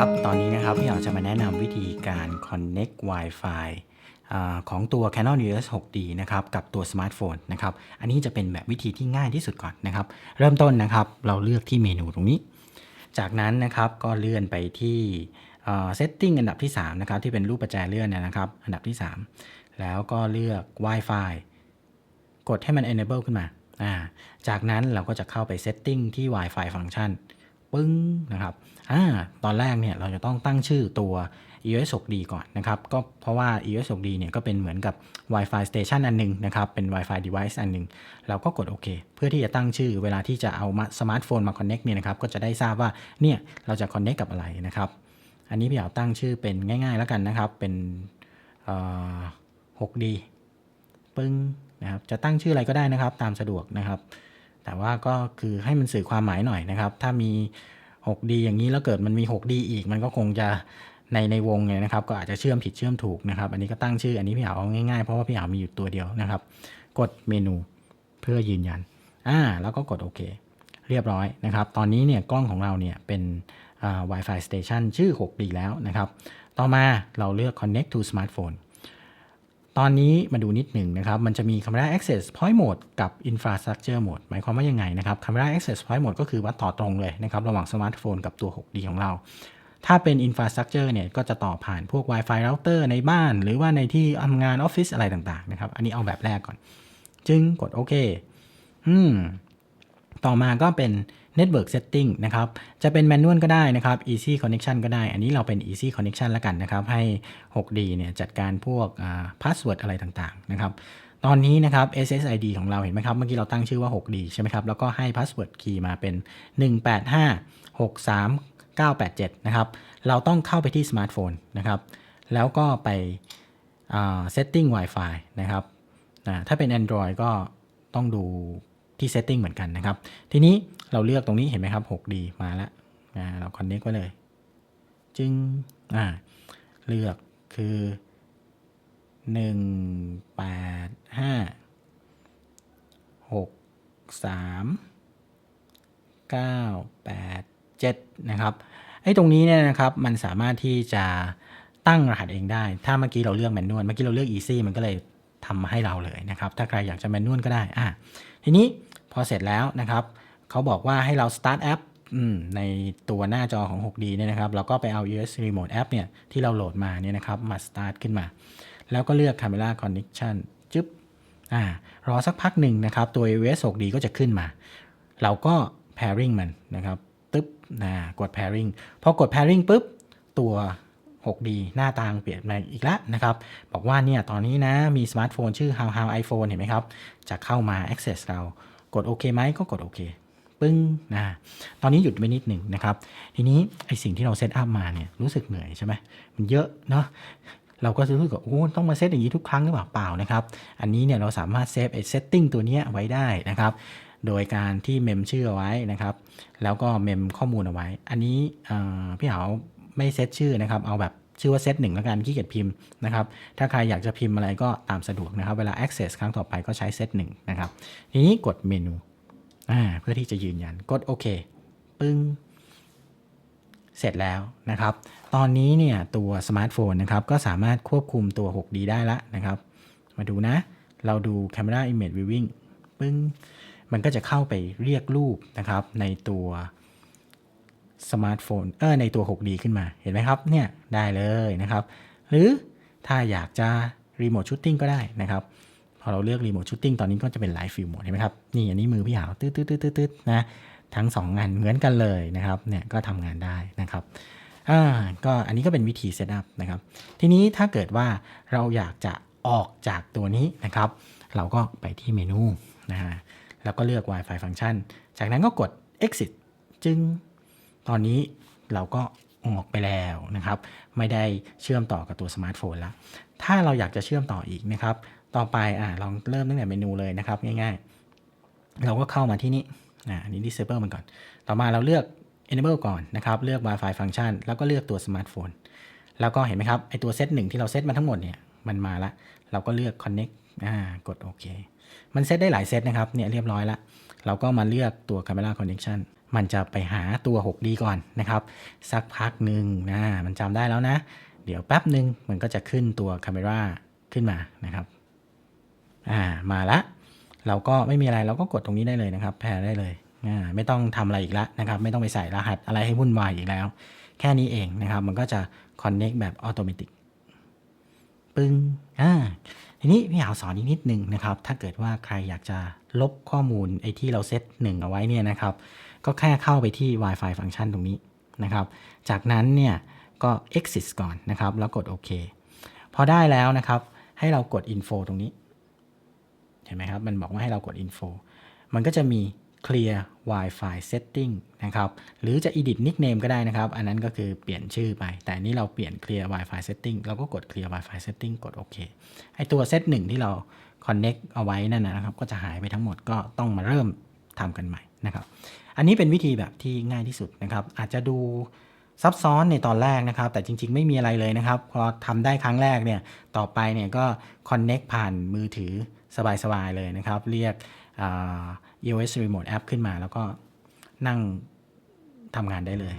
ครับ ตอนนี้นะครับพี่อ๋อจะมาแนะนำวิธีการ connect Wi-Fi อของตัว Canon EOS 6D นะครับกับตัวสมาร์ทโฟนนะครับ อันนี้จะเป็นแบบวิธีที่ง่ายที่สุดก่อนนะครับ เริ่มต้นนะครับเราเลือกที่เมนูตรงนี้ จากนั้นนะครับก็เลื่อนไปที่เอ่อ setting อันดับที่3นะครับที่เป็นรูปประแจเลื่อนเนยนะครับ อันดับที่ 3 แล้วก็เลือก Wi-Fi กดให้มัน enable ขึ้นมาอ่าจากนั้นเราก็จะเข้าไป setting ที่ Wi-Fi function ปึ้งนะครับอ่าตอนแรกเนี่ยเราจะต้องตั้งชื่อตัว EOS 6D ก่อนนะครับ ก็เพราะว่า EOS 6D เนี่ยก็เป็นเหมือนกับ Wi-Fi station อันหนึงนะครับ เป็น Wi-Fi device อันหนึง เราก็กดโอเค เพื่อที่จะตั้งชื่อเวลาที่จะเอาสมาร์ทโฟนมา connect เนี่ยนะครับ ก็จะได้ทราบว่า เนี่ย เราจะ connect กับอะไรนะครับ อันนี้พี่เอาตั้งชื่อเป็นง่ายๆแล้วกันนะครับ เป็นเอ่อ 6D ปึ้งนะครับ จะตั้งชื่ออะไรก็ได้นะครับ ตามสะดวกนะครับ แต่ว่าก็คือให้มันสื่อความหมายหน่อยนะครับ ถ้ามี 6D อย่างนี้แล้วเกิดมันมี 6D อีก มันก็คงจะในในวงเนี่ยนะครับ ก็อาจจะเชื่อมผิดเชื่อมถูกนะครับ อันนี้ก็ตั้งชื่ออันนี้พี่เอาง่ายๆเพราะว่าพี่เอามีอยู่ตัวเดียวนะครับ กดเมนูเพื่อยืนยันอ่าแล้วก็กดโอเค เรียบร้อยนะครับ ตอนนี้เนี่ยกล้องของเราเนี่ยเป็นอ่า Wi-Fi Station ชื่อ 6D แล้วนะครับ ต่อมาเราเลือก Connect to Smartphone ตอนนี้มาดูนิดหนึ่งนะครับ มันจะมี Camera Access Point Mode กับ Infrastructure Mode หมายความว่ายังไงนะครับ Camera Access Point Mode ก็คือว่าต่อตรงเลยนะครับ ระหว่างสมาร์ทโฟนกับตัว 6D ของเรา ถ้าเป็น Infrastructure เนี่ย ก็จะต่อผ่านพวก Wi-Fi router ในบ้าน หรือว่าในที่ทำงานออฟฟิศอะไรต่างๆนะครับ อันนี้เอาแบบแรกก่อน จึงกดโอเค อืม ต่อมาก็เป็น Network Setting นะครับ จะเป็น Manual ก็ได้นะครับ Easy Connection ก็ได้ อันนี้เราเป็น Easy Connection แล้วกันนะครับ ให้ 6D เนี่ยจัดการพวกอ่า password อะไรต่างๆ นะครับ ตอนนี้นะครับ SSID ของเราเห็นไหมครับ เมื่อกี้เราตั้งชื่อว่า 6D ใช่ไหมครับ แล้วก็ให้ password key มาเป็น 18563987 นะครับ เราต้องเข้าไปที่สมาร์ทโฟนนะครับ แล้วก็ไป setting Wi-Fi นะครับถ้าเป็น Android ก็ต้องดู ที่ setting เหมือนกันนะครับ ทีนี้เราเลือกตรงนี้เห็นไหมครับ 6D มาแล้วอ่าเรา connect ไว้เลย จึงอ่าเลือกคือหนึ่งแปดห้าหกสามเก้าแปดเจ็ดนะครับไอ้ตรงนี้เนี่ยนะครับมันสามารถที่จะตั้งรหัสเองได้ ถ้าเมื่อกี้เราเลือกแมนนวลเมื่อกี้เราเลือก easy มันก็เลยทำมาให้เราเลยนะครับ ถ้าใครอยากจะแมนนวลก็ได้อะทีนี้ พอเสร็จแล้วนะครับเขาบอกว่าให้เรา start app อืมในตัวหน้าจอของ 6D เนี่ยนะครับ เราก็ไปเอา US Remote App เนี่ยที่เราโหลดมาเนี่ยนะครับ มา start ขึ้นมา แล้วก็เลือก Camera Connection จึ๊บอ่ารอสักพักหนึ่งนะครับ ตัว US 6D ก็จะขึ้นมา เราก็ pairing มันนะครับตึ๊บนะกด pairing พอกด pairing ปุ๊บ ตัว 6D หน้าตางเปลี่ยนมาอีกแล้วนะครับ บอกว่าเนี่ยตอนนี้นะมีสมาร์ทโฟนชื่อ How How iPhone เห็นไหมครับ จะเข้ามา access เรา กดโอเคไหมก็กดโอเคปึ้งนะตอนนี้หยุดไปนิดหนึ่งนะครับ ทีนี้ไอสิ่งที่เราเซตอัพมาเนี่ยรู้สึกเหนื่อยใช่ไหมมันเยอะเนาะเราก็รู้สึกว่าโอ้ต้องมาเซตอย่างนี้ทุกครั้งหรือเปล่าเปล่านะครับ อันนี้เนี่ยเราสามารถเซฟไอเซตติ้งตัวเนี้ยไว้ได้นะครับ โดยการที่เมมชื่อเอาไว้นะครับ แล้วก็เมมข้อมูลเอาไว้ อันนี้พี่เหาไม่เซตชื่อนะครับ เอาแบบ ชื่อว่าเซตหนึ่งแล้วกันขี้เกียจพิมพ์นะครับ ถ้าใครอยากจะพิมพ์อะไรก็ตามสะดวกนะครับ เวลา access ครั้งต่อไปก็ใช้เซตหนึ่งนะครับ ทีนี้กดเมนูเพื่อที่จะยืนยัน กดโอเคปึ้ง เสร็จแล้วนะครับ ตอนนี้เนี่ยตัวสมาร์ทโฟนนะครับ ก็สามารถควบคุมตัว 6D ได้แล้วนะครับ มาดูนะ เราดู Camera Image Viewing ปึ้ง มันก็จะเข้าไปเรียกรูปนะครับในตัว สมาร์ทโฟนเออในตัว 6D ขึ้นมาเห็นไหมครับเนี่ยได้เลยนะครับ หรือถ้าอยากจะรีโมทชูตติ้งก็ได้นะครับพอเราเลือกรีโมทชูตติ้งตอนนี้ก็จะเป็นไลฟ์ฟิลโหมดเห็นไหมครับนี่อันนี้มือพี่หาวตืดตืดตืดตืดนะทั้ง 2งงานเหมือนกันเลยนะครับเนี่ยก็ทำงานได้นะครับอ่าก็อันนี้ก็เป็นวิธีเซตอัพนะครับ ทีนี้ถ้าเกิดว่าเราอยากจะออกจากตัวนี้นะครับ เราก็ไปที่เมนูนะฮะแล้วก็เลือก Wi-Fi Function จากนั้นก็กด exit จึง ตอนนี้เราก็ออกไปแล้วนะครับ ไม่ได้เชื่อมต่อกับตัวสมาร์ทโฟนแล้ว ถ้าเราอยากจะเชื่อมต่ออีกนะครับ ต่อไปอ่าลองเริ่มตั้งแต่เมนูเลยนะครับ ง่ายๆ เราก็เข้ามาที่นี่อ่าอันนี้ disable มันก่อน ต่อมาเราเลือก enable ก่อนนะครับ เลือก Wi-Fi function แล้วก็เลือกตัวสมาร์ทโฟนแล้วก็เห็นไหมครับไอตัวเซตหนึ่งที่เราเซตมาทั้งหมดเนี่ยมันมาละ เราก็เลือก connect อ่ากดโอเคมันเซตได้หลายเซตนะครับเนี่ยเรียบร้อยละ เราก็มาเลือกตัว camera connection มันจะไปหาตัว 6D ก่อนนะครับ สักพักหนึ่งนะมันจำได้แล้วนะ เดี๋ยวแป๊บหนึ่งมันก็จะขึ้นตัว Camera ขึ้นมานะครับอ่ามาละ เราก็ไม่มีอะไรเราก็กดตรงนี้ได้เลยนะครับ แพรได้เลยอ่าไม่ต้องทำอะไรอีกแล้วนะครับ ไม่ต้องไปใส่รหัสอะไรให้วุ่นวายอีกแล้ว แค่นี้เองนะครับ มันก็จะ connect แบบอัตโนมัติ ปึ้งอ่าทีนี้พี่หาวสอนอีกนิดนึงนะครับ ถ้าเกิดว่าใครอยากจะลบข้อมูลไอ้ที่เราเซตหนึ่งเอาไว้เนี่ยนะครับ ก็แค่เข้าไปที่ Wi-Fi ฟังก์ชันตรงนี้นะครับ จากนั้นเนี่ยก็ exit ก่อนนะครับ แล้วกดโอเคพอได้แล้วนะครับ ให้เรากด info ตรงนี้ เห็นไหมครับ มันบอกว่าให้เรากด info มันก็จะมี clear Wi-Fi setting นะครับ หรือจะ edit nickname ก็ได้นะครับ อันนั้นก็คือเปลี่ยนชื่อไป แต่อันนี้เราเปลี่ยน clear Wi-Fi setting เราก็กด clear Wi-Fi setting กดโอเค ไอตัวเซตหนึ่งที่เรา connect เอาไว้นั่นนะครับ ก็จะหายไปทั้งหมดก็ต้องมาเริ่มทำกันใหม่นะครับ อันนี้เป็นวิธีแบบที่ง่ายที่สุดนะครับ อาจจะดูซับซ้อนในตอนแรกนะครับ แต่จริงๆ ไม่มีอะไรเลยนะครับ พอทำได้ครั้งแรกเนี่ย ต่อไปเนี่ยก็ connect ผ่านมือถือสบายๆเลยนะครับ เรียกอ iOS Remote App ขึ้นมา แล้วก็นั่งทำงานได้เลย